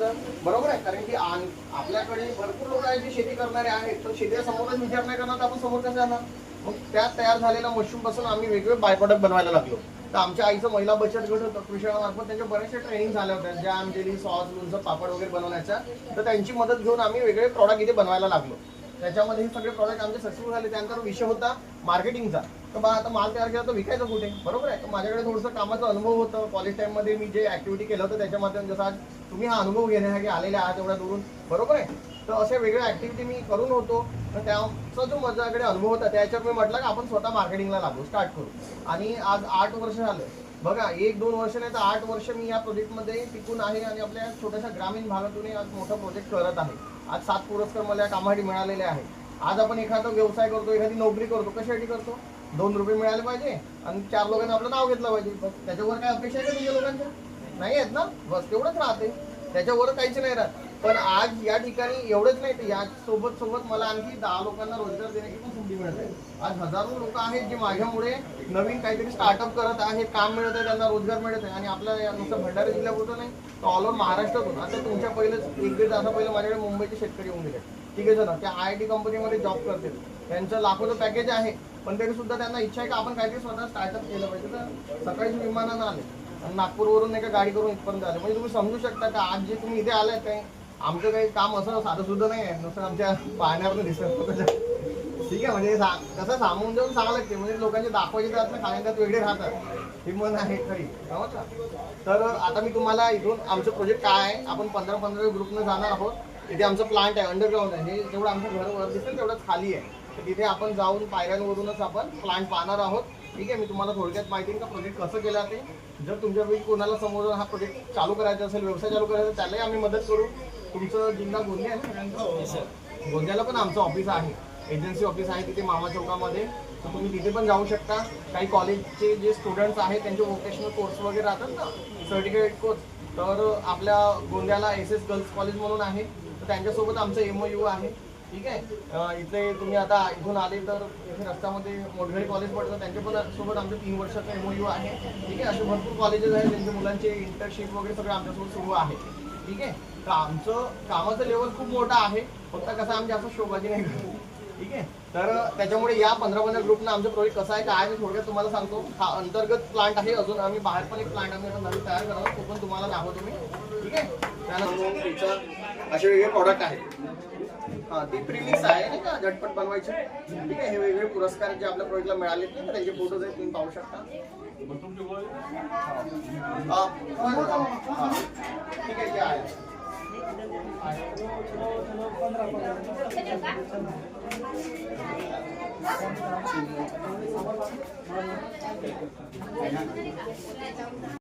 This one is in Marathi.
बरोबर आहे? कारण की आपल्याकडे भरपूर लोक आहेत जे शेती करणारे आहेत. तर शेतीला समोरच विचार नाही करणार तर आपण समोर कसं जाणार? मग त्यात तयार झालेल्या मशरूमपासून आम्ही वेगवेगळे बाय बनवायला लागलो. तर आमच्या आईचं महिला बचत गट होतं. कृषीमार्फत त्यांच्या बऱ्याचशा ट्रेनिंग झाल्या होत्या. ज्या आमच्या सॉस लोणचं पापड वगैरे बनवण्याच्या. तर त्यांची मदत घेऊन आम्ही वेगळे प्रॉडक्ट इथे बनवायला लागलो. त्याच्यामध्ये हे सगळे प्रॉडक्ट आमचे सक्सेसफुल झाले. त्यानंतर विषय होता मार्केटिंगचा तर बा आता माल तयार केला तर विकायचं कुठे? बरोबर आहे. तर माझ्याकडे थोडंसं कामाचा अनुभव होतं. कॉलेज टाइममध्ये मी जे ऍक्टिव्हिटी केलं होतं त्याच्या माध्यमातून जसं आज तुम्ही हा अनुभव घेण्यासाठी आलेले आहात एवढ्या दुरून. बरोबर आहे. तर अशा वेगळ्या ऍक्टिव्हिटी मी करून होतो. तर त्याचा जो माझ्याकडे अनुभव होता त्याच्यावर मी म्हटलं की आपण स्वतः मार्केटिंगला लागू. स्टार्ट करू. आणि आज आठ वर्ष झालं. बघा एक दोन वर्ष नाही तर आठ वर्ष मी या प्रोजेक्टमध्ये टिकून आहे आणि आपल्या छोट्याशा ग्रामीण भागातूनही आज मोठा प्रोजेक्ट करत आहे. आज सात पुरस्कार मला या कामासाठी मिळालेले आहेत आज आपण एखादा व्यवसाय करतो एखादी नोकरी करतो कशासाठी करतो? दोन रुपये मिळाले पाहिजे आणि चार लोकांनी आपलं नाव घेतलं पाहिजे. त्याच्यावर काय अपेक्षा आहे का लोकांच्या? नाही आहेत ना? बस तेवढंच राहते. त्याच्यावर काहीच नाही राहत. पण आज या ठिकाणी एवढंच नाही तर या सोबत सोबत मला आणखी दहा लोकांना रोजगार देण्याची पण मिळत आहे. आज हजारो लोक आहेत जे माझ्यामुळे नवीन काहीतरी स्टार्टअप करत आहेत काम मिळत आहे त्यांना रोजगार मिळत आहे. आणि आपल्या नुसतं भंडारा जिल्ह्यापुरतं नाही तर ऑल ओव्हर महाराष्ट्रातून आता तुमच्या पहिलं एक दीड तासा पहिले माझ्याकडे मुंबईचे शेतकरी येऊन गेले. ठीक आहे ना त्या आय आय टी कंपनीमध्ये जॉब करतील. त्यांचं लाखोचं पॅकेज आहे. पण तरी सुद्धा त्यांना इच्छा आहे की आपण काहीतरी स्वतः स्टार्टअप केलं पाहिजे. तर सकाळीच विमानानं आले. आणि नागपूरवरून नाही का गाडी करून इथपर्यंत आले. म्हणजे तुम्ही समजू शकता का आज जे तुम्ही इथे आलाय काही आमचं काही काम असं साधं सुद्धा नाही आहे. नुसतं आमच्या पाहण्यावर दिसत. होतं. ठीक आहे म्हणजे कसं सामून जाऊन सांगायला लागते. म्हणजे लोकांचे दाखवायचे त्यात खाण्यात वेगळे राहतात. ही मन आहे खरी. तर आता मी तुम्हाला इथून आमचं प्रोजेक्ट काय आहे आपण पंधरा पंधरा ग्रुपनं जाणार आहोत. इथे आमचं प्लांट आहे अंडरग्राऊंड आहे. हे जेवढं आमचं घर वर दिसेल तेवढंच खाली आहे. तर तिथे आपण जाऊन पायऱ्यांवरूनच आपण प्लांट पाहणार आहोत. ठीक आहे मी तुम्हाला थोडक्यात माहिती का प्रोजेक्ट कसं केलं ते. जर तुमच्यापैकी कोणाला समोर हा प्रोजेक्ट चालू करायचा असेल व्यवसाय चालू करायचा असेल, त्यालाही आम्ही मदत करू. तुमचं जिल्हा गोंदिया आहे ना? सगळ्यांचं? गोंदियाला पण आमचं ऑफिस आहे. एजन्सी ऑफिस आहे तिथे मामा चौकामध्ये. तर तुम्ही तिथे पण जाऊ शकता. काही कॉलेजचे जे स्टुडंट्स आहेत त्यांचे वोकेशनल कोर्स वगैरे राहतात ना सर्टिफिकेट कोर्स तर आपल्या गोंदियाला एस एस गर्ल्स कॉलेज म्हणून आहे. तर त्यांच्यासोबत आमचं एम यू आहे. ठीक आहे? इथे तुम्ही आता इथून आले तर इथे रस्त्यामध्ये मोठघरी कॉलेज पडतं त्यांच्या पण सोबत आमचं तीन वर्षाचं एम यू आहे. ठीक आहे? असे भरपूर कॉलेजेस आहेत. त्यांच्या मुलांचे इंटर्नशिप वगैरे सगळं आमच्यासोबत सुरू आहे. ठीक आहे? तर आमचं कामाचं लेवल खूप मोठं आहे. फक्त कसं आमच्या असं शोभाजी नाही ठीक आहे? तर त्याच्यामुळे या पंधरा पंधरा ग्रुपनं आमचं प्रोजेक्ट कसं आहे काय मी थोडक्यात तुम्हाला सांगतो. हा अंतर्गत प्लांट आहे अजून आम्ही बाहेर पण एक प्लांट आम्ही नवीन तयार करणार. तो पण तुम्हाला दाखवतो मी. ठीक आहे? त्यानंतर असे वेगळे प्रॉडक्ट आहेत. हा ती प्रिमिक्स आहे नाही का? झटपट बनवायची. ठीक आहे? हे वेगवेगळे पुरस्कार जे आपल्या प्रोजेक्टला मिळाले का? त्यांचे फोटोज आहेत तुम्ही पाहू शकता. हा. हा. ठीक आहे ते आहे. 해드릴까?